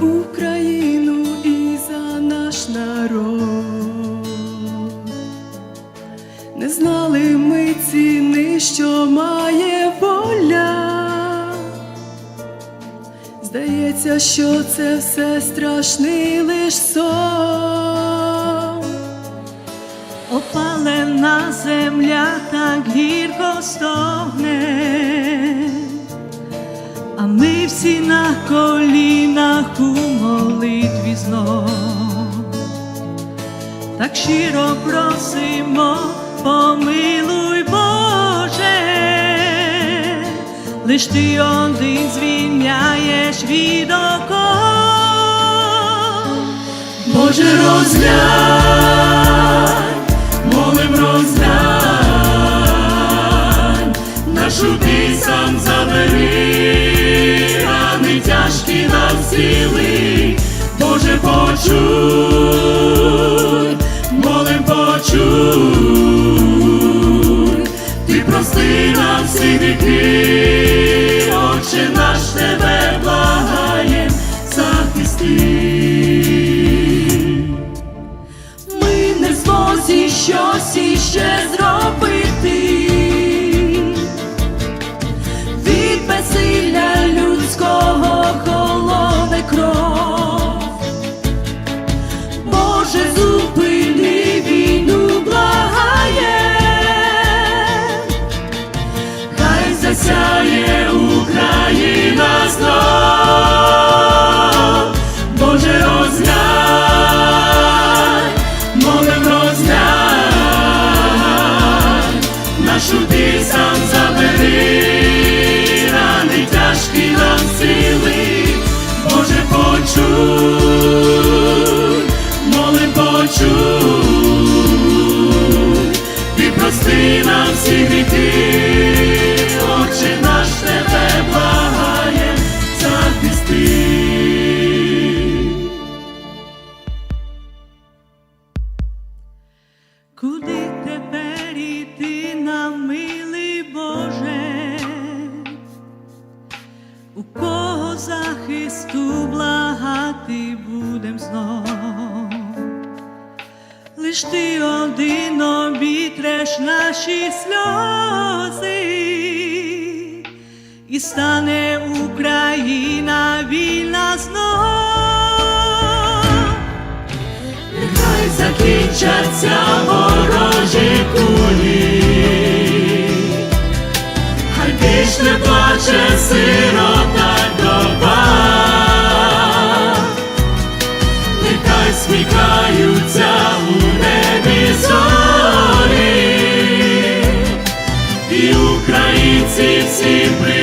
Україну і за наш народ. Не знали ми ціни, що має воля. Здається, що це все страшний лиш сон. Опалена земля так гірко стогне, ми всі на колінах у молитві знов. Так щиро просимо, помилуй Боже, лиш ти один звільняєш від оков. Боже, розглянь, почуй, молим почуй, ти прости нам всі гріхи, Отче наш тебе благаєм, захисти. Ми не змозі щось іще зробити. Нашу пісень забери, рани тяжкі нам сили, Боже, почуй, молим почуй, ти прости нам всі гріхи, Отче наш тебе благає, захисти. Куди У кого захисту благати будем знов? Лиш ти один обітреш наші сльози, і стане Україна вільна знов. Нехай закінчаться ворожі кулі, не плаче сирота доба, нехай сміхаються у небі зорі, і українці всі Христа.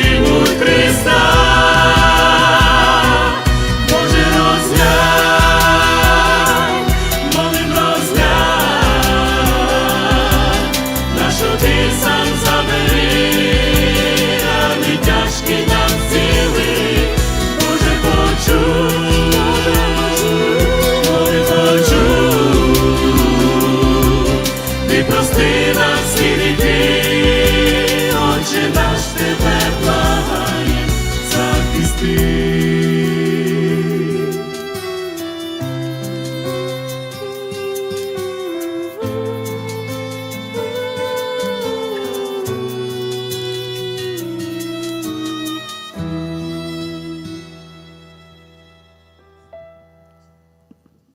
прости нам всі віки, Отче наш тебе благає, захисти.